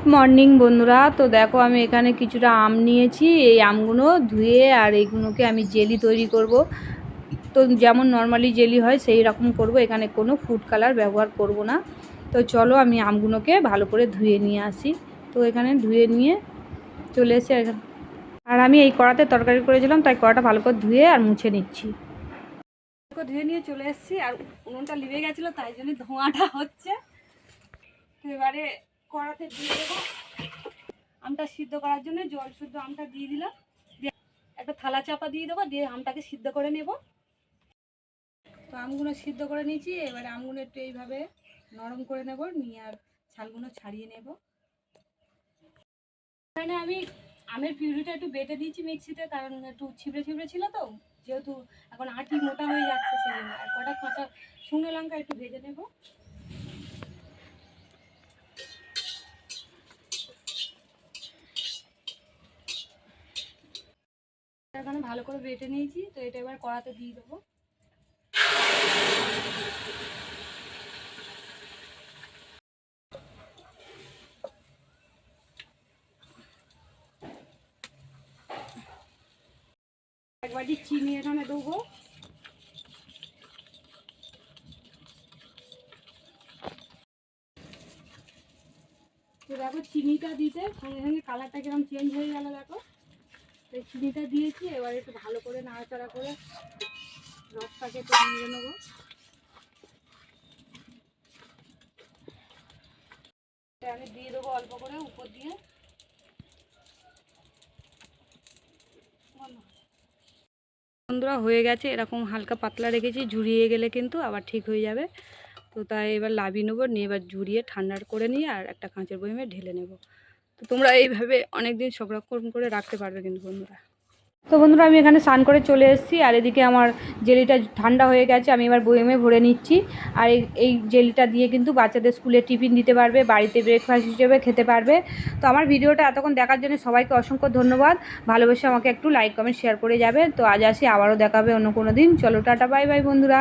Good morning বন্ধুরা। তো দেখো, আমি এখানে কিছুটা আম নিয়েছি। এই আমগুলো ধুয়ে আর এইগুলোকে আমি জেলি তৈরি করব। তো যেমন নর্মালি জেলি হয়, সেই রকম করব। এখানে কোনো ফুড কালার ব্যবহার করব না। তো চলো, আমি আমগুলোকে ভালো করে ধুয়ে নিয়ে আসি। তো এখানে ধুয়ে নিয়ে চলে এসে আর আমি এই কড়াতে তরকারি করেছিলাম, তাই কড়াটা ভালো করে ধুয়ে আর মুছে নিচ্ছি। ধুয়ে নিয়ে চলে এসেছি, আর উনুনটা লিভে গেছিল, তাই জন্য ধোঁয়াটা হচ্ছে। এবারে কড়াতে দিয়ে দেবো। আমটা সিদ্ধ করার জন্য জল শুদ্ধ আমটা দিয়ে দিলাম। একটা থালা চাপা দিয়ে দেবো, দিয়ে আমটাকে সিদ্ধ করে নেব। তো আমগুলো সিদ্ধ করে নিয়েছি, এবারে আমগুলো একটু এইভাবে নরম করে নেব, নিয়ে আর ছালগুলো ছাড়িয়ে নেব। এখানে আমি আমের পিউরিটা একটু বেটে দিয়েছি মিক্সিতে, কারণ একটু ছিবড়ে ছিবড়ে ছিল তো, যেহেতু এখন আটি মোটা হয়ে যাচ্ছে সেই আর কটা কাঁচা শুকনো লঙ্কা একটু ভেজে নেব। এখানে ভালো করে বেটে নিয়েছি, তো এটা এবার কড়াতে দিয়ে দেবো। এক বাটি চিনি এখানে দেবো। তো দেখো, চিনিটা দিতে সঙ্গে সঙ্গে কালারটা কীরকম চেঞ্জ হয়ে গেল দেখো। তো চিনিটা দিয়েছি, এবার একটু ভালো করে নাড়াচাড়া করে রসটাকে একটু নিয়ে নেব। আমি দিয়ে দেবো অল্প করে উপর দিয়ে। বন্ধুরা, হয়ে গেছে, এরকম হালকা পাতলা রেখেছি, ঝুরিয়ে গেলে কিন্তু আবার ঠিক হয়ে যাবে। তো তাই এবার লাভিয়ে নেব, নিয়ে এবার ঝুরিয়ে ঠান্ডার করে নিয়ে আর একটা কাঁচের বইমে ঢেলে নেব। তো তোমরা এইভাবে অনেক দিন সংরক্ষণ করে রাখতে পারবে কিন্তু বন্ধুরা। তো বন্ধুরা, আমি এখানে স্নান করে চলে এসেছি, আর এদিকে আমার জেলিটা ঠান্ডা হয়ে গেছে, আমি এবার বয়েমে ভরে নিচ্ছি। আর এই জেলিটা দিয়ে কিন্তু বাচ্চাদের স্কুলে টিফিন দিতে পারবে, বাড়িতে ব্রেকফাস্ট হিসেবে খেতে পারবে। তো আমার ভিডিওটা এতক্ষণ দেখার জন্য সবাইকে অসংখ্য ধন্যবাদ। ভালোবেসে আমাকে একটু লাইক কমেন্ট শেয়ার করে যাবে। তো আজ আসি, আবারও দেখাবে অন্য কোনো দিন। চলো, টাটা বাই বাই বন্ধুরা।